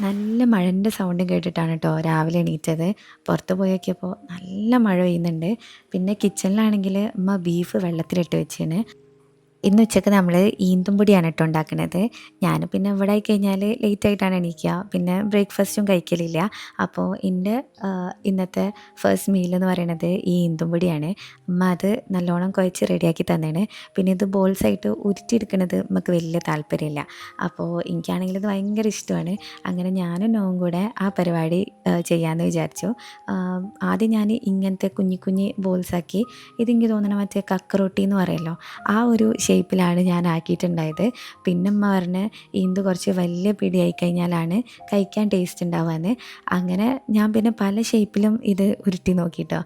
നല്ല മഴന്റെ സൗണ്ടും കേട്ടിട്ടാണ് കേട്ടോ രാവിലെ എണീറ്റത്. പുറത്ത് പോയി നോക്കിയപ്പോൾ നല്ല മഴ പെയ്യുന്നുണ്ട്. പിന്നെ കിച്ചണിലാണെങ്കിൽ അമ്മ ബീഫ് വെള്ളത്തിലിട്ട് വെച്ചാണ്. ഇന്ന് ഉച്ചയ്ക്ക് നമ്മൾ ഈന്തും പൊടിയാണ് കേട്ടോ ഉണ്ടാക്കുന്നത് ഞാൻ പിന്നെ ഇവിടെ ആയി കഴിഞ്ഞാൽ ലേറ്റ് ആയിട്ടാണ് എണീക്കുക പിന്നെ ബ്രേക്ക്ഫാസ്റ്റും കഴിക്കലില്ല. അപ്പോൾ എന്റെ ഇന്നത്തെ ഫസ്റ്റ് മീൽ എന്ന് പറയുന്നത് ഈ ഈന്തും പൊടിയാണ്. അമ്മ അത് നല്ലോണം കുഴച്ച് റെഡിയാക്കി തന്നേണ്. പിന്നെ ഇത് ബോൾസ് ആയിട്ട് ഉരുട്ടിയെടുക്കുന്നത് നമുക്ക് വലിയ താല്പര്യമില്ല അപ്പോൾ എനിക്കാണെങ്കിൽ ഇത് ഭയങ്കര ഇഷ്ടമാണ്. അങ്ങനെ ഞാനും നോവും കൂടെ ആ പരിപാടി ചെയ്യാമെന്ന് വിചാരിച്ചു. ആദ്യം ഞാൻ ഇങ്ങനത്തെ കുഞ്ഞി കുഞ്ഞി ബോൾസാക്കി ഇതെനിക്ക് തോന്നണ മറ്റേ കക്കറൊട്ടി എന്ന് പറയുമല്ലോ ആ ഒരു ഷേപ്പിലാണ് ഞാൻ ആക്കിയിട്ടുണ്ടായത് പിന്നെ അമ്മ പറഞ്ഞ് ഈന്ത് കുറച്ച് വലിയ പിടിയായി കഴിഞ്ഞാലാണ് കഴിക്കാൻ ടേസ്റ്റ് ഉണ്ടാവാന്ന്. അങ്ങനെ ഞാൻ പിന്നെ പല ഷേപ്പിലും ഇത് ഉരുട്ടി നോക്കിയിട്ടോ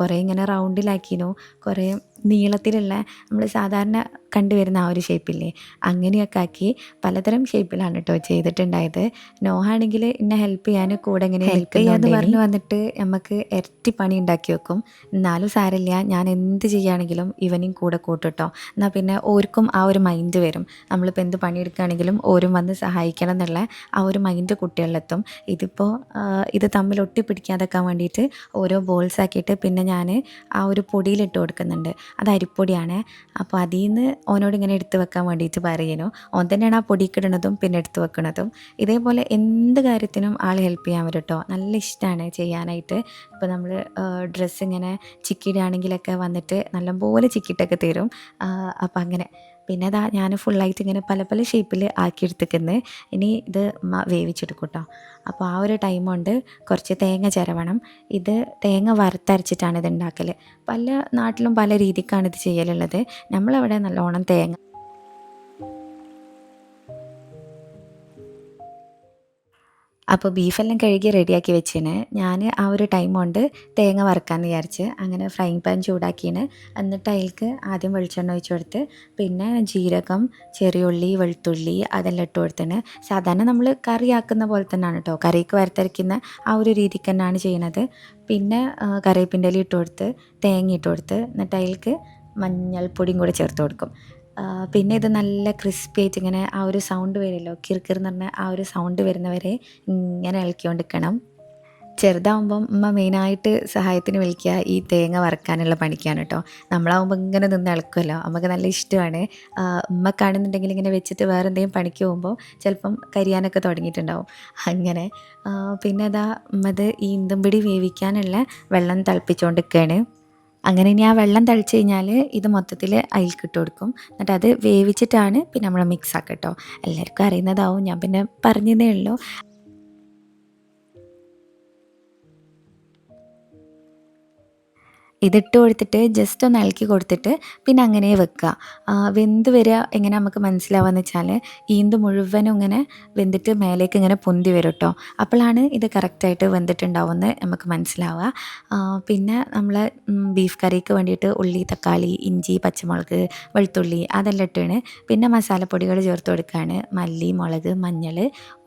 കുറേ ഇങ്ങനെ റൗണ്ടിലാക്കിനു കുറേ നീളത്തിലുള്ള നമ്മൾ സാധാരണ കണ്ടുവരുന്ന ആ ഒരു ഷേപ്പില്ലേ? അങ്ങനെയൊക്കെ ആക്കി പലതരം ഷേപ്പിലാണ് കേട്ടോ ചെയ്തിട്ടുണ്ടായത്. നോഹാണെങ്കിൽ എന്നെ ഹെൽപ്പ് ചെയ്യാൻ കൂടെ ഇങ്ങനെ ഹെൽപ്പ് ചെയ്യാന്ന് പറഞ്ഞു വന്നിട്ട് നമുക്ക് ഇരട്ടി പണി ഉണ്ടാക്കി വെക്കും. എന്നാലും സാരമില്ല ഞാൻ എന്ത് ചെയ്യുകയാണെങ്കിലും ഇവനെയും കൂടെ കൂട്ടുട്ടോ എന്നാൽ പിന്നെ ഓർക്കും ആ ഒരു മൈൻഡ് വരും. നമ്മളിപ്പോൾ എന്ത് പണിയെടുക്കുകയാണെങ്കിലും ഓരും വന്ന് സഹായിക്കണം എന്നുള്ള ആ ഒരു മൈൻഡ് കുട്ടികളിലെത്തും. ഇതിപ്പോൾ ഇത് തമ്മിൽ ഒട്ടിപ്പിടിക്കാതെക്കാൻ വേണ്ടിയിട്ട് ഓരോ ബോൾസ് ആക്കിയിട്ട് പിന്നെ ഞാൻ ആ ഒരു പൊടിയിലിട്ട് കൊടുക്കുന്നുണ്ട്. അത് അരിപ്പൊടിയാണ്. അപ്പോൾ അതിൽ നിന്ന് ഓനോട് ഇങ്ങനെ എടുത്തു വെക്കാൻ വേണ്ടിയിട്ട് പറയുന്നു ഓൻ തന്നെയാണ് ആ പൊടി കിടണതും പിന്നെ എടുത്ത് വെക്കുന്നതും ഇതേപോലെ എന്ത് കാര്യത്തിനും ആൾ ഹെൽപ്പ് ചെയ്യാൻ വരും കേട്ടോ നല്ല ഇഷ്ടമാണ് ചെയ്യാനായിട്ട്. ഇപ്പോൾ നമ്മൾ ഡ്രസ്സ് ഇങ്ങനെ ചിക്കിയിടുകയാണെങ്കിലൊക്കെ വന്നിട്ട് നല്ലപോലെ ചിക്കിയിട്ടൊക്കെ തരും. അപ്പം അങ്ങനെ. പിന്നെ അതാ ഞാൻ ഫുള്ളായിട്ട് ഇങ്ങനെ പല പല ഷേപ്പിൽ ആക്കിയെടുത്തേക്കുന്നത് ഇനി ഇത് വേവിച്ചെടുക്കൂട്ടോ. വേവിച്ചെടുക്കും കേട്ടോ അപ്പോൾ ആ ഒരു ടൈം കൊണ്ട് കുറച്ച് തേങ്ങ ചിരവണം. ഇത് തേങ്ങ വറുത്തരച്ചിട്ടാണ് ഇത് ഉണ്ടാക്കൽ പല നാട്ടിലും പല രീതിക്കാണ് ഇത് ചെയ്യലുള്ളത്. നമ്മളവിടെ നല്ലോണം തേങ്ങ അപ്പോൾ ബീഫെല്ലാം കഴുകി റെഡിയാക്കി വെച്ചിന്. ഞാൻ ആ ഒരു ടൈം കൊണ്ട് തേങ്ങ വറുക്കാമെന്ന് വിചാരിച്ച് അങ്ങനെ ഫ്രൈങ് പാൻ ചൂടാക്കിന്. എന്നിട്ട് അതിലേക്ക് ആദ്യം വെളിച്ചെണ്ണ ഒഴിച്ചു കൊടുത്ത് പിന്നെ ജീരകം ചെറിയുള്ളി വെളുത്തുള്ളി അതെല്ലാം ഇട്ട് കൊടുത്തിന് സാധാരണ നമ്മൾ കറി ആക്കുന്ന പോലെ തന്നെയാണ് കേട്ടോ കറിക്ക് വരത്തരയ്ക്കുന്ന ആ ഒരു രീതിക്ക് തന്നെയാണ് ചെയ്യണത്. പിന്നെ കറിവേപ്പിന്റെ ഇല ഇട്ട് കൊടുത്ത് തേങ്ങ ഇട്ട് കൊടുത്ത് എന്നിട്ട് അതിലേക്ക് മഞ്ഞൾപ്പൊടിയും കൂടെ ചേർത്ത് കൊടുക്കും. പിന്നെ ഇത് നല്ല ക്രിസ്പി ആയിട്ട് ഇങ്ങനെ ആ ഒരു സൗണ്ട് വരുമല്ലോ കിർക്കിർ എന്ന് പറഞ്ഞ ആ ഒരു സൗണ്ട് വരുന്നവരെ ഇങ്ങനെ ഇളക്കിക്കൊണ്ടിരിക്കണം ചെറുതാവുമ്പം ഉമ്മ മെയിനായിട്ട് സഹായത്തിന് വിളിക്കുക ഈ തേങ്ങ വറക്കാനുള്ള പണിക്കാണ് കേട്ടോ നമ്മളാവുമ്പോൾ ഇങ്ങനെ നിന്ന് ഇളക്കുമല്ലോ നമുക്ക് നല്ല ഇഷ്ടമാണ്. ആ, ഉമ്മ കാണുന്നുണ്ടെങ്കിൽ ഇങ്ങനെ വെച്ചിട്ട് വേറെ എന്തെങ്കിലും പണിക്ക് പോകുമ്പോൾ ചിലപ്പം കരിയാനൊക്കെ തുടങ്ങിയിട്ടുണ്ടാവും. അങ്ങനെ പിന്നെ അതാ ഉമ്മത് ഈ ഇന്തുംപിടി വേവിക്കാനുള്ള വെള്ളം തിളപ്പിച്ചുകൊണ്ടിരിക്കുകയാണ് അങ്ങനെ ഇനി ആ വെള്ളം തളിച്ച് കഴിഞ്ഞാൽ ഇത് മൊത്തത്തിൽ അതിൽക്ക് ഇട്ട് കൊടുക്കും. എന്നിട്ട് അത് വേവിച്ചിട്ടാണ് പിന്നെ നമ്മൾ മിക്സ് ആക്കുക കേട്ടോ എല്ലാവർക്കും അറിയുന്നതാവും. ഞാൻ പിന്നെ പറഞ്ഞതേ ഉള്ളൂ. ഇതിട്ട് കൊടുത്തിട്ട് ജസ്റ്റ് ഒന്ന് ഇളക്കി കൊടുത്തിട്ട് പിന്നെ അങ്ങനെ വെക്കുക. വെന്ത് വരിക എങ്ങനെ നമുക്ക് മനസ്സിലാവുക വെച്ചാൽ ഈന്ത് മുഴുവനും ഇങ്ങനെ വെന്തിട്ട് മേലേക്ക് ഇങ്ങനെ പൊന്തി വരും കേട്ടോ അപ്പോഴാണ് ഇത് കറക്റ്റായിട്ട് വെന്തിട്ടുണ്ടാവുമെന്ന് നമുക്ക് മനസ്സിലാവുക. പിന്നെ നമ്മൾ ബീഫ് കറിക്ക് വേണ്ടിയിട്ട് ഉള്ളി തക്കാളി ഇഞ്ചി പച്ചമുളക് വെളുത്തുള്ളി അതെല്ലാം ഇട്ടാണ്. പിന്നെ മസാലപ്പൊടികൾ ചേർത്ത് കൊടുക്കുകയാണ്. മല്ലി മുളക് മഞ്ഞൾ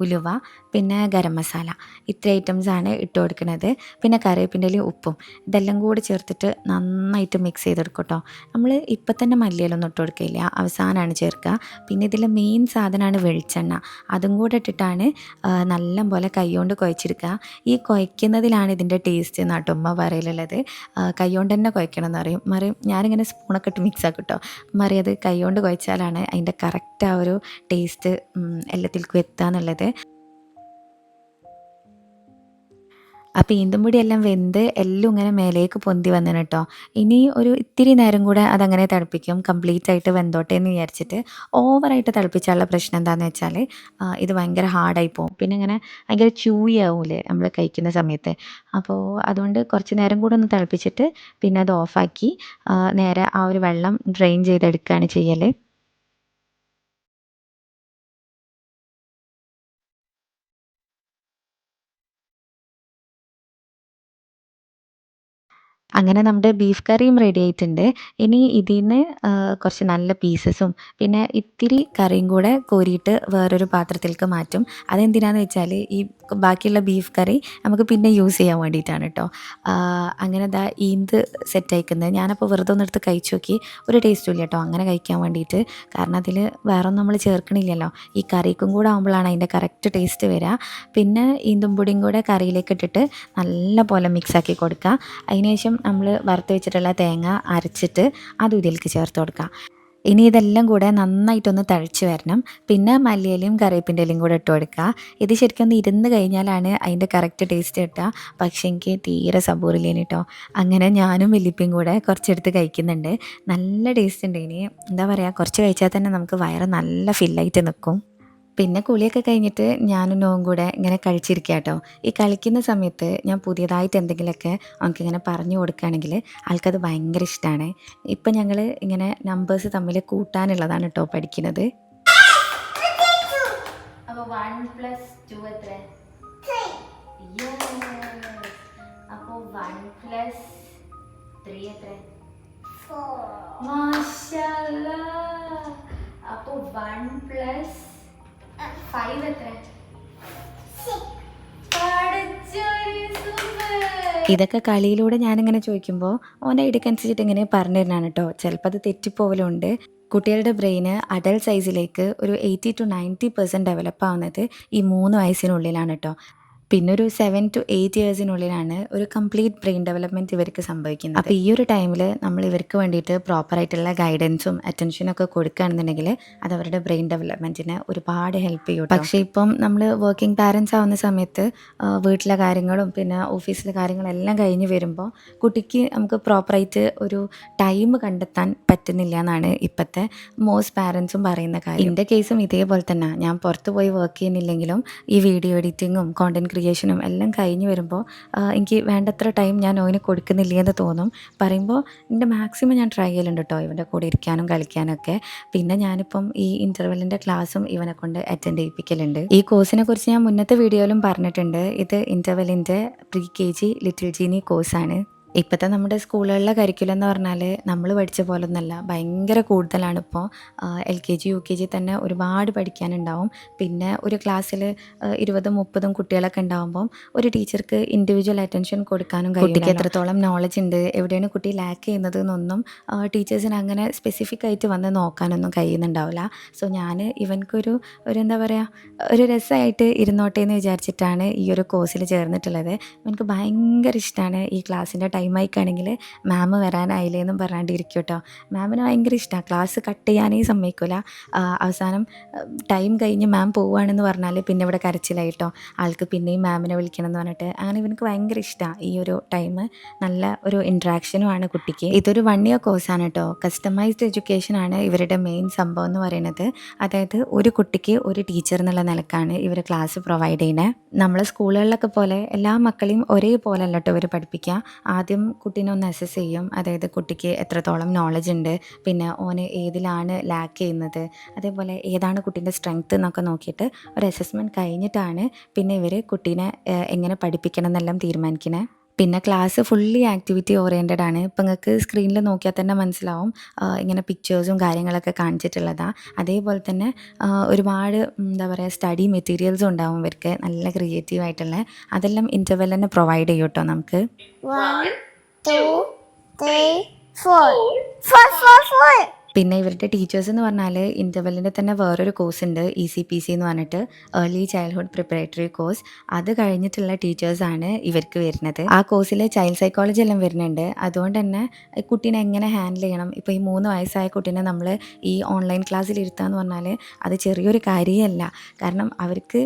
ഉലുവ പിന്നെ ഗരം മസാല. ഇത്ര ഐറ്റംസാണ് ഇട്ട് കൊടുക്കുന്നത് പിന്നെ കറിവേപ്പിന്റെ ഉപ്പും. ഇതെല്ലാം കൂടി ചേർത്തിട്ട് നന്നായിട്ട് മിക്സ് ചെയ്തെടുക്കും കേട്ടോ നമ്മൾ ഇപ്പം തന്നെ മല്ലിയിലൊന്നും ഇട്ട് കൊടുക്കില്ല അവസാനമാണ് ചേർക്കുക. പിന്നെ ഇതിൽ മെയിൻ സാധനമാണ് വെളിച്ചെണ്ണ. അതും കൂടെ ഇട്ടിട്ടാണ് നല്ല പോലെ കൈകൊണ്ട് കുഴച്ചെടുക്കുക. ഈ കുഴയ്ക്കുന്നതിലാണ് ഇതിന്റെ ടേസ്റ്റ് എന്നാട്ടോ ഉമ്മ പറയലുള്ളത്. കൈകൊണ്ട് തന്നെ കുഴക്കണം എന്ന് പറയും. മറി ഞാനിങ്ങനെ സ്പൂണൊക്കെ ഇട്ട് മിക്സ് ആക്കും കേട്ടോ. മറി അത് കൈകൊണ്ട് കുഴച്ചാലാണ് അതിന്റെ കറക്റ്റ് ആ ഒരു ടേസ്റ്റ് എല്ലാത്തിൽക്കും എത്തുക എന്നുള്ളത്. അപ്പോൾ ഈന്തുംപൊടി എല്ലാം വെന്ത് എല്ലാം ഇങ്ങനെ മേലേക്ക് പൊന്തി വന്നു കേട്ടോ ഇനി ഒരു ഇത്തിരി നേരം കൂടെ അതങ്ങനെ തിളപ്പിക്കും കംപ്ലീറ്റ് ആയിട്ട് വെന്തോട്ടെ എന്ന് വിചാരിച്ചിട്ട് ഓവറായിട്ട് തിളപ്പിച്ചാലുള്ള പ്രശ്നം എന്താണെന്ന് വെച്ചാൽ ഇത് ഭയങ്കര ഹാർഡായി പോകും പിന്നെ ഇങ്ങനെ ഭയങ്കര ച്യൂയി ആവൂലേ നമ്മൾ കഴിക്കുന്ന സമയത്ത്. അപ്പോൾ അതുകൊണ്ട് കുറച്ച് നേരം കൂടെ ഒന്ന് തിളപ്പിച്ചിട്ട് പിന്നെ അത് ഓഫാക്കി നേരെ ആ ഒരു വെള്ളം ഡ്രെയിൻ ചെയ്തെടുക്കുകയാണ് ചെയ്യൽ അങ്ങനെ നമ്മുടെ ബീഫ് കറിയും റെഡി ആയിട്ടുണ്ട്. ഇനി ഇതിൽ നിന്ന് കുറച്ച് നല്ല പീസസും പിന്നെ ഇത്തിരി കറിയും കൂടെ കോരിയിട്ട് വേറൊരു പാത്രത്തിലേക്ക് മാറ്റും. അതെന്തിനാന്ന് വെച്ചാൽ ഈ ബാക്കിയുള്ള ബീഫ് കറി നമുക്ക് പിന്നെ യൂസ് ചെയ്യാൻ വേണ്ടിയിട്ടാണ് കേട്ടോ അങ്ങനെ ദാ ഈന്ത് സെറ്റ് അയക്കുന്നത് ഞാനപ്പോൾ വെറുതെ ഒന്ന് എടുത്ത് കഴിച്ചു നോക്കി. ഒരു ടേസ്റ്റും ഇല്ല കേട്ടോ അങ്ങനെ കഴിക്കാൻ വേണ്ടിയിട്ട്. കാരണം അതിൽ വേറൊന്നും നമ്മൾ ചേർക്കണില്ലല്ലോ. ഈ കറിക്കും കൂടെ ആകുമ്പോഴാണ് അതിന്റെ കറക്റ്റ് ടേസ്റ്റ് വരിക പിന്നെ ഈന്തും പൊടിയും കൂടെ കറിയിലേക്ക് ഇട്ടിട്ട് നല്ല പോലെ മിക്സാക്കി കൊടുക്കുക അതിനുശേഷം നമ്മൾ വറുത്ത് വെച്ചിട്ടുള്ള തേങ്ങ അരച്ചിട്ട് അതും ഇതിലേക്ക് ചേർത്ത് കൊടുക്കുക ഇനി ഇതെല്ലാം കൂടെ നന്നായിട്ടൊന്ന് തഴച്ച് വരണം. പിന്നെ മല്ലിയിലയും കറിവേപ്പിന്റെ ഇലയും കൂടെ ഇട്ട് കൊടുക്കുക. ഇത് ശരിക്കും ഒന്ന് ഇരുന്ന് കഴിഞ്ഞാലാണ് അതിന്റെ കറക്റ്റ് ടേസ്റ്റ് കിട്ടുക. പക്ഷേ എനിക്ക് തീരെ സബൂറില്ലേനി കേട്ടോ അങ്ങനെ ഞാനും വലിപ്പിയും കൂടെ കുറച്ചെടുത്ത് കഴിക്കുന്നുണ്ട്. നല്ല ടേസ്റ്റ് ഉണ്ട് ഇനി. എന്താ പറയുക കുറച്ച് കഴിച്ചാൽ തന്നെ നമുക്ക് വയറ് നല്ല ഫില്ലായിട്ട് നിൽക്കും. പിന്നെ കുളിയൊക്കെ കഴിഞ്ഞിട്ട് ഞാനും നോവും കൂടെ ഇങ്ങനെ കഴിച്ചിരിക്കുക കേട്ടോ ഈ കളിക്കുന്ന സമയത്ത് ഞാൻ പുതിയതായിട്ട് എന്തെങ്കിലുമൊക്കെ അവൾക്കിങ്ങനെ പറഞ്ഞു കൊടുക്കുകയാണെങ്കിൽ ആൾക്കത് ഭയങ്കര ഇഷ്ടമാണ് ഇപ്പം ഞങ്ങൾ ഇങ്ങനെ നമ്പേഴ്സ് തമ്മിൽ കൂട്ടാനുള്ളതാണ് കേട്ടോ പഠിക്കുന്നത്. അപ്പോൾ വൺ പ്ലസ് ടു എത്ര അപ്പോൾ വൺ പ്ലസ് ത്രീ എത്ര മാഷാല്ലാ അപ്പോൾ വൺ പ്ലസ് ഫൈവ് എത്ര? ഇതൊക്കെ കളിയിലൂടെ ഞാനിങ്ങനെ ചോദിക്കുമ്പോൾ ഓന്റെ ഇടയ്ക്കനുസരിച്ചിട്ട് ഇങ്ങനെ പറഞ്ഞു തരുന്നതാണ് കേട്ടോ ചിലപ്പോൾ അത് തെറ്റിപ്പോവലുണ്ട് കുട്ടികളുടെ ബ്രെയിന് അഡൽട്ട് സൈസിലേക്ക് ഒരു eighty two ninety percent develop ആവുന്നത് ഈ മൂന്ന് വയസ്സിനുള്ളിലാണ് കേട്ടോ പിന്നെ ഒരു സെവൻ ടു എയ്റ്റ് ഇയേഴ്സിനുള്ളിലാണ് ഒരു കംപ്ലീറ്റ് ബ്രെയിൻ ഡെവലപ്മെന്റ് ഇവർക്ക് സംഭവിക്കുന്നത്. അപ്പോൾ ഈ ഒരു ടൈമിൽ നമ്മൾ ഇവർക്ക് വേണ്ടിയിട്ട് പ്രോപ്പറായിട്ടുള്ള ഗൈഡൻസും അറ്റൻഷനും ഒക്കെ കൊടുക്കുകയാണെന്നുണ്ടെങ്കിൽ അത് അവരുടെ ബ്രെയിൻ ഡെവലപ്മെന്റിന് ഒരുപാട് ഹെൽപ്പ് ചെയ്യും പക്ഷേ ഇപ്പം നമ്മൾ വർക്കിംഗ് പാരൻസ് ആവുന്ന സമയത്ത് വീട്ടിലെ കാര്യങ്ങളും പിന്നെ ഓഫീസിലെ കാര്യങ്ങളെല്ലാം കഴിഞ്ഞ് വരുമ്പോൾ കുട്ടിക്ക് നമുക്ക് പ്രോപ്പറായിട്ട് ഒരു ടൈം കണ്ടെത്താൻ പറ്റുന്നില്ല എന്നാണ് ഇപ്പോഴത്തെ മോസ്റ്റ് പാരൻസും പറയുന്ന കാര്യം. എന്റെ കേസും ഇതേപോലെ തന്നെ. ഞാൻ പുറത്ത് പോയി വർക്ക് ചെയ്യുന്നില്ലെങ്കിലും ഈ വീഡിയോ എഡിറ്റിങ്ങും കോണ്ടന്റ് ക്രിയേഷനും എല്ലാം കഴിഞ്ഞ് വരുമ്പോൾ എനിക്ക് വേണ്ടത്ര ടൈം ഞാൻ ഓവിന് കൊടുക്കുന്നില്ല എന്ന് തോന്നും. പറയുമ്പോൾ എന്റെ മാക്സിമം ഞാൻ ട്രൈ ചെയ്യലുണ്ട് കേട്ടോ ഇവന്റെ കൂടെ ഇരിക്കാനും കളിക്കാനൊക്കെ പിന്നെ ഞാനിപ്പം ഈ ഇന്റർവെല്ലിന്റെ ക്ലാസ്സും ഇവനെ കൊണ്ട് അറ്റൻഡ് ചെയ്യിപ്പിക്കലുണ്ട്. ഈ കോഴ്സിനെ കുറിച്ച് ഞാൻ മുന്നത്തെ വീഡിയോയിലും പറഞ്ഞിട്ടുണ്ട്. ഇത് ഇന്റർവെല്ലിന്റെ pre K G little Genie കോഴ്സാണ് ഇപ്പോഴത്തെ നമ്മുടെ സ്കൂളുകളിലെ കരിക്കുലം എന്ന് പറഞ്ഞാൽ നമ്മൾ പഠിച്ച പോലെ ഒന്നല്ല ഭയങ്കര കൂടുതലാണ് ഇപ്പോൾ L K G U K G തന്നെ ഒരുപാട് പഠിക്കാനുണ്ടാവും. പിന്നെ ഒരു ക്ലാസ്സിൽ ഇരുപതും മുപ്പതും കുട്ടികളൊക്കെ ഉണ്ടാകുമ്പം ഒരു ടീച്ചർക്ക് ഇൻഡിവിജ്വൽ അറ്റൻഷൻ കൊടുക്കാനും കുട്ടിക്ക് എത്രത്തോളം നോളജ് ഉണ്ട് എവിടെയാണ് കുട്ടി ലാക്ക് ചെയ്യുന്നത് എന്നൊന്നും ടീച്ചേഴ്സിന് അങ്ങനെ സ്പെസിഫിക് ആയിട്ട് വന്ന് നോക്കാനൊന്നും കഴിയുന്നുണ്ടാവില്ല. സോ ഞാൻ ഇവൻക്കൊരു ഒരു എന്താ പറയുക ഒരു രസമായിട്ട് ഇരുന്നോട്ടെ എന്ന് വിചാരിച്ചിട്ടാണ് ഈ ഒരു കോഴ്സിൽ ചേർന്നിട്ടുള്ളത്. എനിക്ക് ഭയങ്കര ഇഷ്ടമാണ് ഈ ക്ലാസ്സിന്റെ ടൈം ആയിക്കാണെങ്കിൽ മാം വരാനായില്ലേ എന്നും പറഞ്ഞാണ്ടിരിക്കും കേട്ടോ. മാമിന് ഭയങ്കര ഇഷ്ടമാണ് ക്ലാസ് കട്ട് ചെയ്യാനേ സമ്മതിക്കില്ല അവസാനം ടൈം കഴിഞ്ഞ് മാം പോവുകയാണെന്ന് പറഞ്ഞാൽ പിന്നെ ഇവിടെ കരച്ചിലായിട്ടോ ആൾക്ക് പിന്നെയും മാമിനെ വിളിക്കണം എന്ന് പറഞ്ഞിട്ട്. അങ്ങനെ ഇവനക്ക് ഭയങ്കര ഇഷ്ടമാണ് ഈ ഒരു ടൈം. നല്ല ഒരു ഇൻട്രാക്ഷനുമാണ് കുട്ടിക്ക്. ഇതൊരു വൺ ഇയർ കോഴ്സാണ് കേട്ടോ. കസ്റ്റമൈസ്ഡ് എഡ്യൂക്കേഷൻ ആണ് ഇവരുടെ മെയിൻ സംഭവം എന്ന് പറയുന്നത്. അതായത് ഒരു കുട്ടിക്ക് ഒരു ടീച്ചർ എന്നുള്ള നിലക്കാണ് ഇവർ ക്ലാസ് പ്രൊവൈഡ് ചെയ്യുന്നത് നമ്മളെ സ്കൂളുകളിലൊക്കെ പോലെ എല്ലാ മക്കളെയും ഒരേപോലെ അല്ല കേട്ടോ ഇവർ പഠിപ്പിക്കുക. ആദ്യം കുട്ടീനെ ഒന്ന് അസസ് ചെയ്യും. അതായത് കുട്ടിക്ക് എത്രത്തോളം നോളജ് ഉണ്ട്. പിന്നെ ഓന് ഏതിലാണ് ലാക്ക് ചെയ്യുന്നത്. അതേപോലെ ഏതാണ് കുട്ടീന്റെ സ്ട്രെങ്ത് എന്നൊക്കെ നോക്കിയിട്ട് ഒരു അസസ്മെന്റ് കഴിഞ്ഞിട്ടാണ് പിന്നെ ഇവർ കുട്ടീനെ എങ്ങനെ പഠിപ്പിക്കണം എന്നെല്ലാം തീരുമാനിക്കുന്നത് പിന്നെ ക്ലാസ് ഫുള്ളി ആക്ടിവിറ്റി ഓറിയന്റഡ് ആണ്. ഇപ്പം നിങ്ങൾക്ക് സ്ക്രീനിൽ നോക്കിയാൽ തന്നെ മനസ്സിലാവും. ഇങ്ങനെ പിക്ചേഴ്സും കാര്യങ്ങളൊക്കെ കാണിച്ചിട്ടുള്ളതാണ് അതേപോലെ തന്നെ ഒരുപാട് എന്താ പറയുക സ്റ്റഡി മെറ്റീരിയൽസും ഉണ്ടാവും ഇവർക്ക്. നല്ല ക്രിയേറ്റീവ് ആയിട്ടുള്ള. അതെല്ലാം ഇന്റർവെൽ തന്നെ പ്രൊവൈഡ് ചെയ്യും കേട്ടോ നമുക്ക്. Two, three, four. Four, four, four. പിന്നെ ഇവരുടെ ടീച്ചേഴ്സ് എന്ന് പറഞ്ഞാൽ ഇന്റർവെല്ലിന്റെ തന്നെ വേറൊരു കോഴ്സ് ഉണ്ട് ഇ സി പി സി എന്ന് പറഞ്ഞിട്ട് ഏർലി ചൈൽഡ്ഹുഡ് പ്രിപ്പറേറ്ററി കോഴ്സ് അത് കഴിഞ്ഞിട്ടുള്ള ടീച്ചേഴ്സാണ് ഇവർക്ക് വരുന്നത്. ആ കോഴ്സിൽ ചൈൽഡ് സൈക്കോളജി എല്ലാം വരുന്നുണ്ട്. അതുകൊണ്ട് തന്നെ കുട്ടീനെ എങ്ങനെ ഹാൻഡിൽ ചെയ്യണം? ഇപ്പോൾ ഈ മൂന്ന് വയസ്സായ കുട്ടീനെ നമ്മൾ ഈ ഓൺലൈൻ ക്ലാസ്സിൽ ഇരുത്തുക എന്ന് പറഞ്ഞാൽ അത് ചെറിയൊരു കാര്യമല്ല. കാരണം അവർക്ക്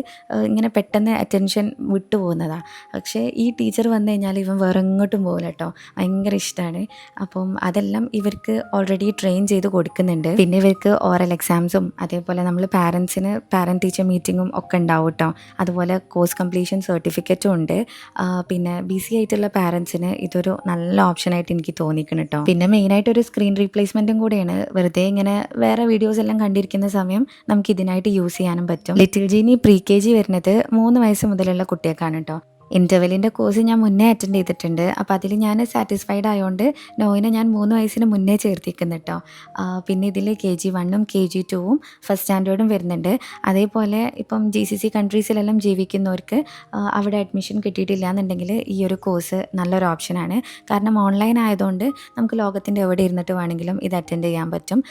ഇങ്ങനെ പെട്ടെന്ന് അറ്റൻഷൻ വിട്ടു പോകുന്നതാണ് പക്ഷേ ഈ ടീച്ചർ വന്നു കഴിഞ്ഞാൽ ഇവൻ വേറെ എങ്ങോട്ടും പോകില്ല കേട്ടോ. ഭയങ്കര ഇഷ്ടമാണ് അപ്പം അതെല്ലാം ഇവർക്ക് ഓൾറെഡി ട്രെയിൻ ചെയ്ത് കൊടുക്കുന്നുണ്ട്. പിന്നെ ഇവർക്ക് ഓറൽ എക്സാംസും അതേപോലെ നമ്മൾ പാരൻസിന് പാരന്റ് ടീച്ചർ മീറ്റിങ്ങും ഒക്കെ ഉണ്ടാവും കേട്ടോ അതുപോലെ കോഴ്സ് കംപ്ലീഷൻ സർട്ടിഫിക്കറ്റും ഉണ്ട്. പിന്നെ ബി സി ആയിട്ടുള്ള പാരൻസിന് ഇതൊരു നല്ല ഓപ്ഷനായിട്ട് എനിക്ക് തോന്നിക്കണം കേട്ടോ പിന്നെ മെയിനായിട്ട് ഒരു സ്ക്രീൻ റീപ്ലേസ്മെന്റും കൂടിയാണ്. വെറുതെ ഇങ്ങനെ വേറെ വീഡിയോസ് എല്ലാം കണ്ടിരിക്കുന്ന സമയം നമുക്ക് ഇതിനായിട്ട് യൂസ് ചെയ്യാനും പറ്റും. Little Genie pre K G വരുന്നത് മൂന്ന് വയസ്സ് മുതലുള്ള കുട്ടികൾക്കാണ് കേട്ടോ ഇന്റർവെല്ലിന്റെ കോഴ്സ് ഞാൻ മുന്നേ അറ്റൻഡ് ചെയ്തിട്ടുണ്ട്. അപ്പോൾ അതിൽ ഞാൻ സാറ്റിസ്ഫൈഡ് ആയതുകൊണ്ട് നോയിനെ ഞാൻ മൂന്ന് വയസ്സിന് മുന്നേ ചേർത്തിക്കുന്നു കേട്ടോ പിന്നെ ഇതിൽ കെ ജി വണ്ണും കെ ജി ടുവും ഫസ്റ്റ് സ്റ്റാൻഡേർഡും വരുന്നുണ്ട്. അതേപോലെ ഇപ്പം ജി സി സി കൺട്രീസിലെല്ലാം ജീവിക്കുന്നവർക്ക് അവിടെ അഡ്മിഷൻ കിട്ടിയിട്ടില്ല എന്നുണ്ടെങ്കിൽ ഈ ഒരു കോഴ്സ് നല്ലൊരു ഓപ്ഷനാണ് കാരണം ഓൺലൈൻ ആയതുകൊണ്ട് നമുക്ക് ലോകത്തിന്റെ എവിടെ ഇരുന്നിട്ട് വേണമെങ്കിലും ഇത് അറ്റൻഡ് ചെയ്യാൻ പറ്റും.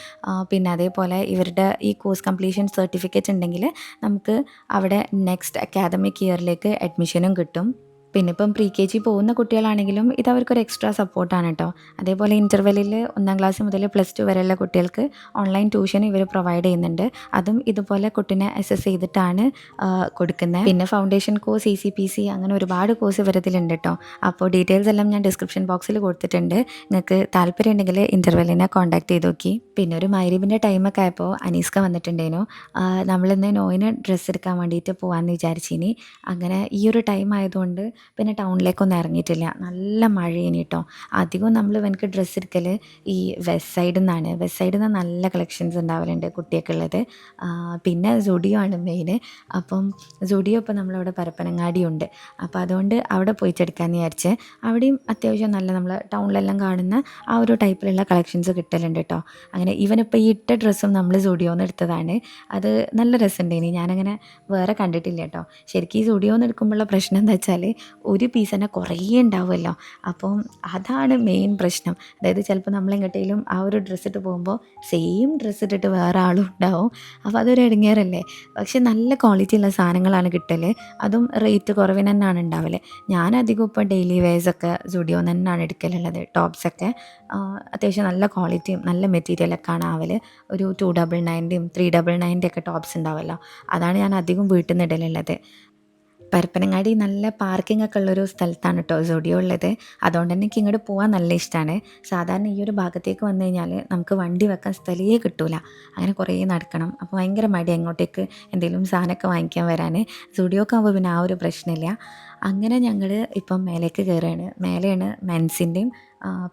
പിന്നെ അതേപോലെ ഇവരുടെ ഈ കോഴ്സ് കംപ്ലീഷൻ സർട്ടിഫിക്കറ്റ് ഉണ്ടെങ്കിൽ നമുക്ക് അവിടെ നെക്സ്റ്റ് അക്കാദമിക് ഇയറിലേക്ക് അഡ്മിഷനും കിട്ടും. പിന്നെ ഇപ്പം പ്രീ കെ ജി പോകുന്ന കുട്ടികളാണെങ്കിലും ഇത് അവർക്കൊരു എക്സ്ട്രാ സപ്പോർട്ടാണ് കേട്ടോ അതേപോലെ ഇന്റർവെല്ലിൽ ഒന്നാം ക്ലാസ് മുതൽ പ്ലസ് ടു വരെയുള്ള കുട്ടികൾക്ക് ഓൺലൈൻ ട്യൂഷൻ ഇവർ പ്രൊവൈഡ് ചെയ്യുന്നുണ്ട്. അതും ഇതുപോലെ കുട്ടീനെ അസസ് ചെയ്തിട്ടാണ് കൊടുക്കുന്നത് പിന്നെ foundation course E C P C അങ്ങനെ ഒരുപാട് കോഴ്സ് ഇവരതിലുണ്ട് കേട്ടോ അപ്പോൾ ഡീറ്റെയിൽസ് എല്ലാം ഞാൻ ഡിസ്ക്രിപ്ഷൻ ബോക്സിൽ കൊടുത്തിട്ടുണ്ട്. നിങ്ങൾക്ക് താല്പര്യം ഉണ്ടെങ്കിൽ ഇന്റർവെല്ലിനെ കോൺടാക്ട് ചെയ്ത് നോക്കി. പിന്നെ ഒരു മൈരീബിന്റെ ടൈമൊക്കെ ആയപ്പോൾ അനീസ്ക വന്നിട്ടുണ്ടേനു നമ്മളിന്ന് നോയിന് ഡ്രസ്സ് എടുക്കാൻ വേണ്ടിയിട്ട് പോകാമെന്ന് വിചാരിച്ചിനി. അങ്ങനെ ഈ ഒരു ടൈം ആയതുകൊണ്ട് പിന്നെ ടൗണിലേക്കൊന്നും ഇറങ്ങിയിട്ടില്ല. നല്ല മഴയേനി കേട്ടോ അധികവും നമ്മൾ എനിക്ക് ഡ്രസ്സ് എടുക്കൽ ഈ വെസ്റ്റ് സൈഡിൽ നിന്നാണ് വെസ്റ്റ് സൈഡിൽ നിന്ന് നല്ല കളക്ഷൻസ് ഉണ്ടാവലുണ്ട് കുട്ടിയൊക്കെ ഉള്ളത് പിന്നെ സുഡിയോ ആണ് മെയിൻ അപ്പം സുഡിയോ ഇപ്പോൾ നമ്മളവിടെ പരപ്പനങ്ങാടിയുണ്ട് അപ്പോൾ അതുകൊണ്ട് അവിടെ പോയിട്ടെടുക്കാമെന്ന് വിചാരിച്ച് അവിടെയും അത്യാവശ്യം നല്ല നമ്മൾ ടൗണിലെല്ലാം കാണുന്ന ആ ഒരു ടൈപ്പിലുള്ള കളക്ഷൻസ് കിട്ടലുണ്ട് കേട്ടോ അങ്ങനെ ഇവനിപ്പോൾ ഈ ഇട്ട ഡ്രസ്സും നമ്മൾ സുഡിയോന്ന് എടുത്തതാണ്. അത് നല്ല രസമുണ്ടേനി ഞാനങ്ങനെ വേറെ കണ്ടിട്ടില്ല കേട്ടോ ശരിക്കും ഈ സുഡിയോന്ന് എടുക്കുമ്പോഴുള്ള പ്രശ്നം എന്താ വെച്ചാൽ ഒരു പീസ് തന്നെ കുറേ ഉണ്ടാവുമല്ലോ. അപ്പം അതാണ് മെയിൻ പ്രശ്നം. അതായത് ചിലപ്പോൾ നമ്മൾ എങ്ങോട്ടേലും ആ ഒരു ഡ്രസ്സ് ഇട്ട് പോകുമ്പോൾ സെയിം ഡ്രസ്സ് ഇട്ടിട്ട് വേറെ ആളും ഉണ്ടാവും. അപ്പോൾ അതൊരു ഇടങ്ങേറല്ലേ പക്ഷെ നല്ല ക്വാളിറ്റി ഉള്ള സാധനങ്ങളാണ് കിട്ടൽ അതും റേറ്റ് കുറവിന് തന്നെയാണ് ഉണ്ടാവൽ. ഞാനധികം ഇപ്പോൾ ഡെയിലി വെയർസൊക്കെ സ്റ്റുഡിയോ തന്നെയാണ് എടുക്കലുള്ളത്. ടോപ്സൊക്കെ അത്യാവശ്യം നല്ല ക്വാളിറ്റിയും നല്ല മെറ്റീരിയലൊക്കെ ആണ് ആവൽ ഒരു ടു ഡബിൾ നയന്റെയും ത്രീ ഡബിൾ നയന്റെ ഒക്കെ ടോപ്സ് ഉണ്ടാവുമല്ലോ അതാണ് ഞാൻ അധികം വീട്ടിൽ നിന്ന് ഇടലുള്ളത്. പരപ്പനങ്ങാടി നല്ല പാർക്കിംഗ് ഒക്കെ ഉള്ളൊരു സ്ഥലത്താണ് കേട്ടോ സുഡിയോ ഉള്ളത് അതുകൊണ്ട് തന്നെ എനിക്ക് ഇങ്ങോട്ട് പോകാൻ നല്ല ഇഷ്ടമാണ് സാധാരണ ഈ ഒരു ഭാഗത്തേക്ക് വന്നു കഴിഞ്ഞാൽ നമുക്ക് വണ്ടി വെക്കാൻ സ്ഥലയേ കിട്ടൂല. അങ്ങനെ കുറേ നടക്കണം. അപ്പോൾ ഭയങ്കര മടി അങ്ങോട്ടേക്ക് എന്തെങ്കിലും സാധനമൊക്കെ വാങ്ങിക്കാൻ വരാൻ സുഡിയോക്ക് ആകുമ്പോൾ പിന്നെ ആ ഒരു പ്രശ്നമില്ല. അങ്ങനെ ഞങ്ങൾ ഇപ്പം മേലേക്ക് കയറുകയാണ്. മേലെയാണ് മെൻസിന്റെയും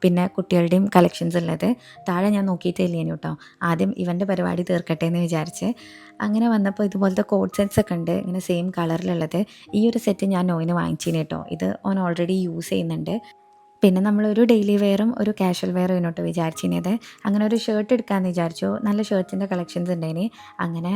പിന്നെ കുട്ടികളുടെയും കളക്ഷൻസ് ഉള്ളത്. താഴെ ഞാൻ നോക്കിയിട്ടില്ലേനു കേട്ടോ. ആദ്യം ഇവന്റെ പരിപാടി തീർക്കട്ടെ എന്ന് വിചാരിച്ച്. അങ്ങനെ വന്നപ്പോൾ ഇതുപോലത്തെ കോഡ് സെറ്റ്സ് ഒക്കെ ഉണ്ട്. ഇങ്ങനെ സെയിം കളറിലുള്ളത് ഈ ഒരു സെറ്റ് ഞാൻ നോയിന് വാങ്ങിച്ചിന് കേട്ടോ. ഇത് ഓൻ ഓൾറെഡി യൂസ് ചെയ്യുന്നുണ്ട്. പിന്നെ നമ്മളൊരു ഡെയിലി വെയറും ഒരു കാഷ്വൽ വെയറും ഇതിനോട്ട് വിചാരിച്ചിരുന്നത് അങ്ങനെ ഒരു ഷർട്ട് എടുക്കാമെന്ന് വിചാരിച്ചു. നല്ല ഷർട്ടിന്റെ കളക്ഷൻസ് ഉണ്ടായിനി അങ്ങനെ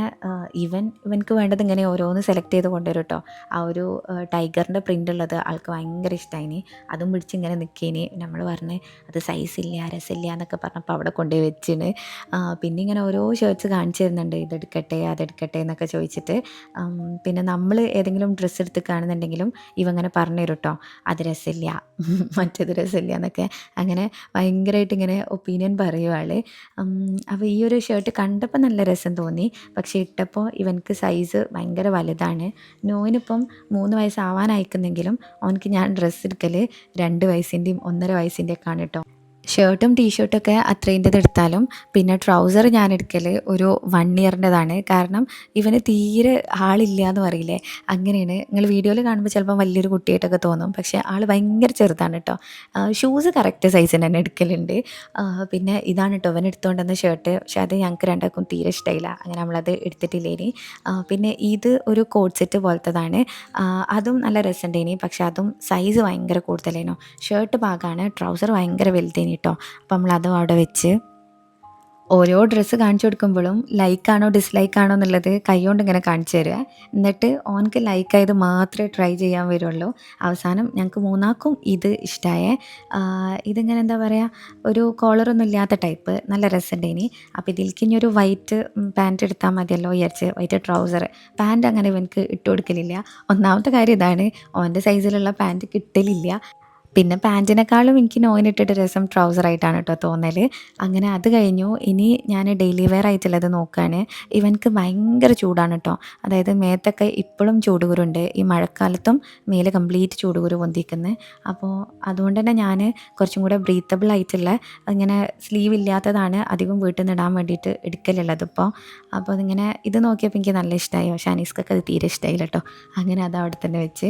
ഇവൻ ഇവൻക്ക് വേണ്ടത് ഇങ്ങനെ ഓരോന്ന് സെലക്ട് ചെയ്ത് കൊണ്ടുവരും കേട്ടോ ആ ഒരു ടൈഗറിന്റെ പ്രിന്റ് ഉള്ളത് ആൾക്ക് ഭയങ്കര ഇഷ്ടമായിനി അതും പിടിച്ച് ഇങ്ങനെ നിൽക്കേനി നമ്മൾ പറഞ്ഞ് അത് സൈസ് ഇല്ല രസമില്ല എന്നൊക്കെ പറഞ്ഞപ്പോൾ അവിടെ കൊണ്ടുപോയി വെച്ചിന്. പിന്നെ ഇങ്ങനെ ഓരോ ഷർട്ട്സ് കാണിച്ചു തരുന്നുണ്ട് ഇതെടുക്കട്ടെ അതെടുക്കട്ടെ എന്നൊക്കെ ചോദിച്ചിട്ട്. പിന്നെ നമ്മൾ ഏതെങ്കിലും ഡ്രസ്സ് എടുത്ത് കാണുന്നുണ്ടെങ്കിലും ഇവ ഇങ്ങനെ പറഞ്ഞു തരും കേട്ടോ അത് രസമില്ല. മറ്റേത് രസമില്ല എന്നൊക്കെ അങ്ങനെ ഭയങ്കരമായിട്ട് ഇങ്ങനെ ഒപ്പീനിയൻ പറയുവാൾ. അപ്പോൾ ഈ ഒരു ഷർട്ട് കണ്ടപ്പോൾ നല്ല രസം തോന്നി. പക്ഷേ ഇട്ടപ്പോൾ ഇവനക്ക് സൈസ് ഭയങ്കര വലുതാണ്. നോയിനിപ്പം മൂന്ന് വയസ്സാവാനായിക്കുന്നെങ്കിലും അവനക്ക് ഞാൻ ഡ്രസ്സ് എടുക്കൽ രണ്ട് വയസ്സിന്റെയും ഒന്നര വയസ്സിന്റെയൊക്കെയാണ് കേട്ടോ ഷർട്ടും ടീഷർട്ടൊക്കെ അത്രേന്റെത് എടുത്താലും പിന്നെ ട്രൗസർ ഞാൻ എടുക്കൽ ഒരു വൺ ഇയറിന്റെതാണ് കാരണം ഇവന് തീരെ ആളില്ല എന്ന് പറയില്ലേ? അങ്ങനെയാണ്. നിങ്ങൾ വീഡിയോയിൽ കാണുമ്പോൾ ചിലപ്പോൾ വലിയൊരു കുട്ടിയായിട്ടൊക്കെ തോന്നും. പക്ഷേ ആൾ ഭയങ്കര ചെറുതാണ് കേട്ടോ ഷൂസ് കറക്റ്റ് സൈസിന് തന്നെ എടുക്കലുണ്ട്. പിന്നെ ഇതാണ് കേട്ടോ അവൻ എടുത്തുകൊണ്ട് വന്ന ഷർട്ട് പക്ഷെ അത് ഞങ്ങൾക്ക് രണ്ടാൾക്കും തീരെ ഇഷ്ടമായില്ല അങ്ങനെ നമ്മളത് എടുത്തിട്ടില്ലേനി. ഇനി പിന്നെ ഇത് ഒരു കോഡ് സെറ്റ് പോലത്തതാണ്. അതും നല്ല രസമുണ്ടേനി പക്ഷെ അതും സൈസ് ഭയങ്കര കൂടുതലേനു. ഷർട്ട് ഭാഗമാണ് ട്രൗസർ ഭയങ്കര വലുതേനി കേട്ടോ. അപ്പം നമ്മളതും അവിടെ വെച്ച് ഓരോ ഡ്രസ്സ് കാണിച്ചു കൊടുക്കുമ്പോഴും ലൈക്കാണോ ഡിസ്ലൈക്കാണോ എന്നുള്ളത് കൈകൊണ്ട് ഇങ്ങനെ കാണിച്ചു തരിക. എന്നിട്ട് ഓനക്ക് ലൈക്കായത് മാത്രമേ ട്രൈ ചെയ്യാൻ വരുള്ളൂ. അവസാനം ഞങ്ങൾക്ക് മൂന്നാക്കും ഇത് ഇഷ്ടമായേ ഇതിങ്ങനെ എന്താ പറയുക ഒരു കോളറൊന്നും ഇല്ലാത്ത ടൈപ്പ് നല്ല രസമുണ്ട് ഇനി. അപ്പോൾ ഇതിലേക്ക് ഇനി ഒരു വൈറ്റ് പാന്റ് എടുത്താൽ മതിയല്ലോ വിചാരിച്ച് വൈറ്റ് ട്രൗസർ പാന്റ് അങ്ങനെ ഇവനക്ക് ഇട്ട് കൊടുക്കലില്ല. ഒന്നാമത്തെ കാര്യം ഇതാണ് ഓന്റെ സൈസിലുള്ള പാന്റ് കിട്ടലില്ല. പിന്നെ പാന്റിനെക്കാളും എനിക്ക് നോയിൻ നോയിനിട്ടിട്ട് രസം ട്രൗസറായിട്ടാണ് കേട്ടോ തോന്നൽ അങ്ങനെ അത് കഴിഞ്ഞു. ഇനി ഞാൻ ഡെയിലി വെയർ ആയിട്ടുള്ളത് നോക്കുകയാണ് ഇവൻക്ക് ഭയങ്കര ചൂടാണ് കേട്ടോ അതായത് മേത്തൊക്കെ ഇപ്പോഴും ചൂടുകുരുണ്ട്. ഈ മഴക്കാലത്തും മേലെ കംപ്ലീറ്റ് ചൂടുകുരു പൊന്തിക്കുന്നത് അപ്പോൾ അതുകൊണ്ട് തന്നെ ഞാൻ കുറച്ചും കൂടെ ബ്രീത്തബിൾ ആയിട്ടുള്ള ഇങ്ങനെ സ്ലീവ് ഇല്ലാത്തതാണ് അധികം വീട്ടിൽ നിന്ന് ഇടാൻ വേണ്ടിയിട്ട് എടുക്കലുള്ളത് ഇപ്പോൾ അപ്പോൾ അതിങ്ങനെ ഇത് നോക്കിയപ്പോൾ എനിക്ക് നല്ല ഇഷ്ടമായി പക്ഷേ അനീസ്ക്കൊക്കെ അത് തീരെ ഇഷ്ടമായില്ല കേട്ടോ അങ്ങനെ അത് അവിടെ തന്നെ വെച്ച്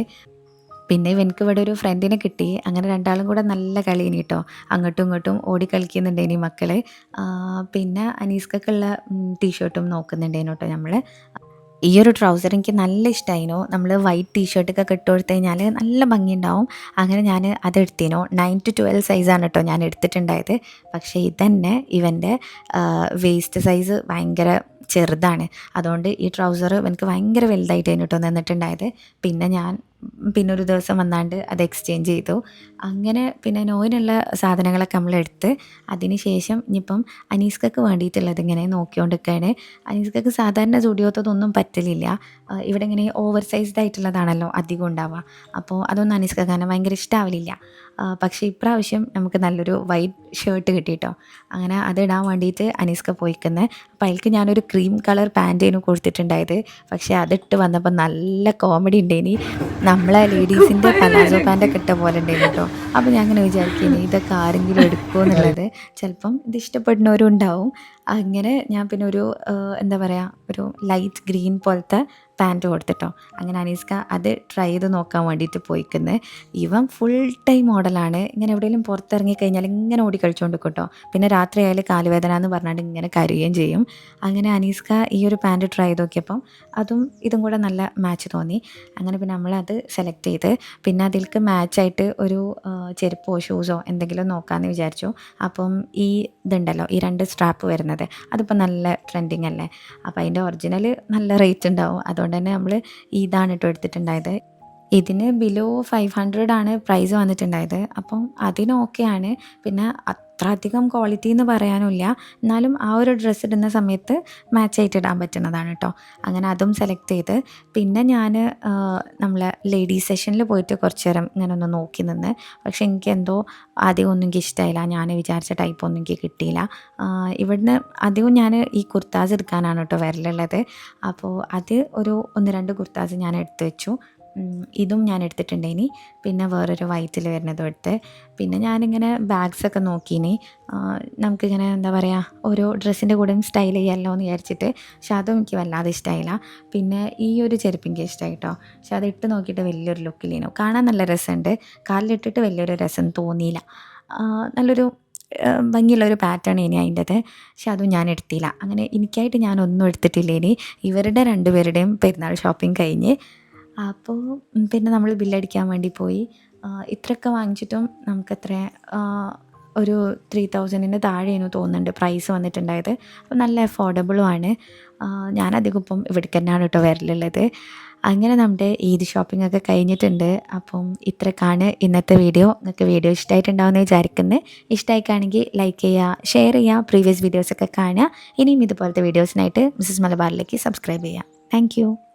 പിന്നെ ഇവനക്ക് ഇവിടെ ഒരു ഫ്രണ്ടിനെ കിട്ടി. അങ്ങനെ രണ്ടാളും കൂടെ നല്ല കളിയിനി കേട്ടോ അങ്ങോട്ടും ഇങ്ങോട്ടും ഓടി കളിക്കുന്നുണ്ടേനി മക്കൾ. ആ, പിന്നെ അനീസ്ക്കൊക്കെയുള്ള ടീഷർട്ടും നോക്കുന്നുണ്ടേനു കേട്ടോ നമ്മൾ ഈ ഒരു ട്രൗസർ എനിക്ക് നല്ല ഇഷ്ടമായിനോ നമ്മൾ വൈറ്റ് ടീഷർട്ടൊക്കെ ഇട്ട് കൊടുത്തു കഴിഞ്ഞാൽ നല്ല ഭംഗിയുണ്ടാവും. അങ്ങനെ ഞാൻ അത് എടുത്തിനോ. നയൻ ടു ട്വൽവ് സൈസാണ് കേട്ടോ ഞാൻ എടുത്തിട്ടുണ്ടായത്. പക്ഷേ ഇതന്നെ ഇവന്റെ വേസ്റ്റ് സൈസ് ഭയങ്കര ചെറുതാണ്. അതുകൊണ്ട് ഈ ട്രൗസർ എനിക്ക് ഭയങ്കര വലുതായിട്ടായിരുന്നു കേട്ടോ നിന്നിട്ടുണ്ടായത്. പിന്നെ ഞാൻ പിന്നെ ഒരു ദിവസം വന്നാണ്ട് അത് എക്സ്ചേഞ്ച് ചെയ്തു. അങ്ങനെ പിന്നെ നോയിനുള്ള സാധനങ്ങളൊക്കെ നമ്മൾ എടുത്ത് അതിന് ശേഷം ഇനിയിപ്പം അനീസ്കക്ക് വേണ്ടിയിട്ടുള്ളത് ഇങ്ങനെ നോക്കിക്കൊണ്ടിരിക്കുകയാണ്. അനീസ്കക്ക് സാധാരണ സ്റ്റുഡിയോത്തതൊന്നും പറ്റലില്ല. ഇവിടെ ഇങ്ങനെ ഓവർ സൈസ്ഡ് ആയിട്ടുള്ളതാണല്ലോ അധികം ഉണ്ടാവുക. അപ്പോൾ അതൊന്നും അനീസ്ക കാരണം ഭയങ്കര ഇഷ്ടാവലില്ല. പക്ഷേ ഇപ്രാവശ്യം നമുക്ക് നല്ലൊരു വൈറ്റ് ഷർട്ട് കിട്ടിയിട്ടോ അങ്ങനെ അതിടാൻ വേണ്ടിയിട്ട് അനീസ്ക പോയിക്കുന്നത് അപ്പോൾ അതിൽക്ക് ഞാനൊരു ക്രീം കളർ പാന്റേനു കൊടുത്തിട്ടുണ്ടായത്. പക്ഷേ അതിട്ട് വന്നപ്പോൾ നല്ല കോമഡി ഉണ്ടേനി നമ്മളെ ലേഡീസിന്റെ പലാസോ പാന്റൊക്കെ ഇട്ട പോലെ ഉണ്ടായിരുന്നു കേട്ടോ. അപ്പോൾ ഞാൻ അങ്ങനെ വിചാരിക്കുന്നു ഇതൊക്കെ ആരെങ്കിലും എടുക്കുമോ എന്നുള്ളത്. ചിലപ്പം ഇത് ഇഷ്ടപ്പെടുന്നവരും ഉണ്ടാവും. അങ്ങനെ ഞാൻ പിന്നെ ഒരു എന്താ പറയുക ഒരു ലൈറ്റ് ഗ്രീൻ പോലത്തെ പാന്റ് കൊടുത്തിട്ടോ. അങ്ങനെ അനീസ്ക അത് ട്രൈ ചെയ്ത് നോക്കാൻ വേണ്ടിയിട്ട് പോയിക്കുന്നത് ഇവൻ ഫുൾ ടൈം മോഡലാണ് ഇങ്ങനെ എവിടെയെങ്കിലും പുറത്തിറങ്ങി കഴിഞ്ഞാൽ ഇങ്ങനെ ഓടി കളിച്ചുകൊണ്ട് കേട്ടോ പിന്നെ രാത്രി ആയാലും കാലുവേദന എന്ന് പറഞ്ഞാണ്ട് ഇങ്ങനെ കരയുകയും ചെയ്യും. അങ്ങനെ അനീസ്ക ഈ ഒരു പാന്റ് ട്രൈ ചെയ്ത് നോക്കിയപ്പം അതും ഇതും കൂടെ നല്ല മാച്ച് തോന്നി. അങ്ങനെ പിന്നെ നമ്മളത് സെലക്ട് ചെയ്ത് പിന്നെ അതിലേക്ക് മാച്ചായിട്ട് ഒരു ചെരുപ്പോ ഷൂസോ എന്തെങ്കിലും നോക്കാമെന്ന് വിചാരിച്ചു. അപ്പം ഈ ഇതുണ്ടല്ലോ ഈ രണ്ട് സ്ട്രാപ്പ് വരുന്നത്. അതിപ്പോൾ നല്ല ട്രെൻഡിങ് അല്ലേ? അപ്പോൾ അതിന്റെ ഒറിജിനൽ നല്ല റേറ്റ് ഉണ്ടാവും. അതുകൊണ്ട് തന്നെ നമ്മൾ ഇതാണ് കേട്ടോ എടുത്തിട്ടുണ്ടായത്. ഇതിന് ബിലോ ഫൈവ് ഹൺഡ്രഡ് ആണ് പ്രൈസ് വന്നിട്ടുണ്ടായത്. അപ്പം അതിന് ഓക്കെയാണ് പിന്നെ അത്ര അധികം ക്വാളിറ്റി എന്ന് പറയാനുമില്ല. എന്നാലും ആ ഒരു ഡ്രസ്സ് ഇടുന്ന സമയത്ത് മാച്ച് ആയിട്ട് ഇടാൻ പറ്റുന്നതാണ് കേട്ടോ അങ്ങനെ അതും സെലക്ട് ചെയ്ത് പിന്നെ ഞാൻ നമ്മളെ ലേഡീസ് സെഷനിൽ പോയിട്ട് കുറച്ച് നേരം ഇങ്ങനെ ഒന്ന് നോക്കി നിന്ന്. പക്ഷെ എനിക്ക് എന്തോ അധികം ഒന്നും എനിക്ക് ഇഷ്ടമായില്ല ഞാൻ വിചാരിച്ച ടൈപ്പ് ഒന്നും എനിക്ക് കിട്ടിയില്ല. ഇവിടുന്ന് അധികം ഞാൻ ഈ കുർത്താസ് എടുക്കാനാണ് കേട്ടോ വരലുള്ളത്. അപ്പോൾ അത് ഒരു ഒന്ന് രണ്ട് കുർത്താസ് ഞാൻ എടുത്തു വെച്ചു. ഇതും ഞാൻ എടുത്തിട്ടുണ്ട് ഇനി പിന്നെ വേറൊരു വൈറ്റിൽ വരുന്നതും എടുത്ത്. പിന്നെ ഞാനിങ്ങനെ ബാഗ്സൊക്കെ നോക്കിയിനി നമുക്കിങ്ങനെ എന്താ പറയുക ഓരോ ഡ്രസ്സിന്റെ കൂടെയും സ്റ്റൈൽ ചെയ്യാമല്ലോ എന്ന് വിചാരിച്ചിട്ട്. പക്ഷെ അതും എനിക്ക് വല്ലാതെ ഇഷ്ടമായില്ല പിന്നെ ഈ ഒരു ചെരുപ്പ് എനിക്ക് ഇഷ്ടമായി കേട്ടോ പക്ഷെ അത് ഇട്ട് നോക്കിയിട്ട് വലിയൊരു ലുക്കില്ലേനു കാണാൻ നല്ല രസമുണ്ട്. കാലിലിട്ടിട്ട് വലിയൊരു രസം തോന്നിയില്ല. നല്ലൊരു ഭംഗിയുള്ള ഒരു പാറ്റേൺ ഇനി അതിന്റെത്. പക്ഷെ അതും ഞാൻ എടുത്തില്ല. അങ്ങനെ എനിക്കായിട്ട് ഞാനൊന്നും എടുത്തിട്ടില്ല ഇനി ഇവരുടെ രണ്ടുപേരുടെയും പെരുന്നാൾ ഷോപ്പിംഗ് കഴിഞ്ഞ് അപ്പോൾ പിന്നെ നമ്മൾ ബില്ലടിക്കാൻ വേണ്ടി പോയി. ഇത്രയൊക്കെ വാങ്ങിച്ചിട്ടും നമുക്കത്ര ഒരു ത്രീ തൗസൻഡിന് താഴെയാണ് തോന്നുന്നുണ്ട് പ്രൈസ് വന്നിട്ടുണ്ടായത്. അപ്പോൾ നല്ല അഫോർഡബിളും ആണ്. ആ, ഞാനധികം ഇപ്പം ഇവിടേക്ക് തന്നെയാണ് കേട്ടോ വരലുള്ളത്. അങ്ങനെ നമ്മുടെ ഈദ് ഷോപ്പിംഗ് ഒക്കെ കഴിഞ്ഞിട്ടുണ്ട്. അപ്പം ഇത്രക്കാണ് ഇന്നത്തെ വീഡിയോ നിങ്ങൾക്ക് വീഡിയോ ഇഷ്ടമായിട്ടുണ്ടാവുമെന്ന് വിചാരിക്കുന്നത് ഇഷ്ടമായിക്കാണെങ്കിൽ ലൈക്ക് ചെയ്യുക ഷെയർ ചെയ്യുക പ്രീവിയസ് വീഡിയോസൊക്കെ കാണുക. ഇനിയും ഇതുപോലത്തെ വീഡിയോസിനായിട്ട് മിസ്സസ് മലബാറിലേക്ക് സബ്സ്ക്രൈബ് ചെയ്യുക. താങ്ക്